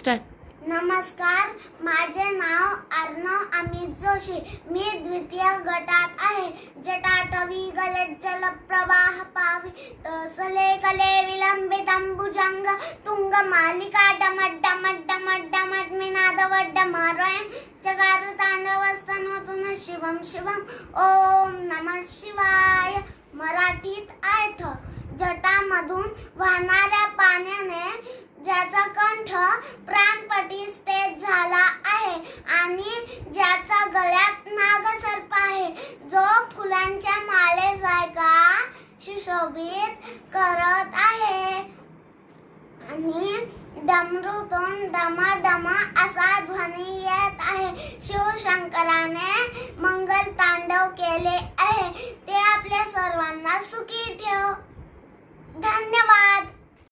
Start नमस्कार माझे नाव अर्णव अमित जोशी. मी द्वितीय गटात आहे. जटाटवी गलत जल प्रवाह पावी. तसले कले विलंबित अंबुजंग. तुंग मालिका डमट डमट डमट डमट. मी वड्ड मरयम चकार तांडवस्तनोतून शिवम शिवम ओम नमः शिवाय. मराठीत अर्थ जटामधून वाहणाऱ्या ज्याचा कंठ प्राणपटीस तेज झाला आहे आणि ज्याचा गळ्यात नागसर्प आहे जो फुलांच्या माळे जायका सुशोभित करत आहे. आणि डमरूतून डमा डमा असा ध्वनी येत आहे. शिवशंकराने मंगल तांडव केले आहे. ते आपल्या सर्वांना सुखी ठेव.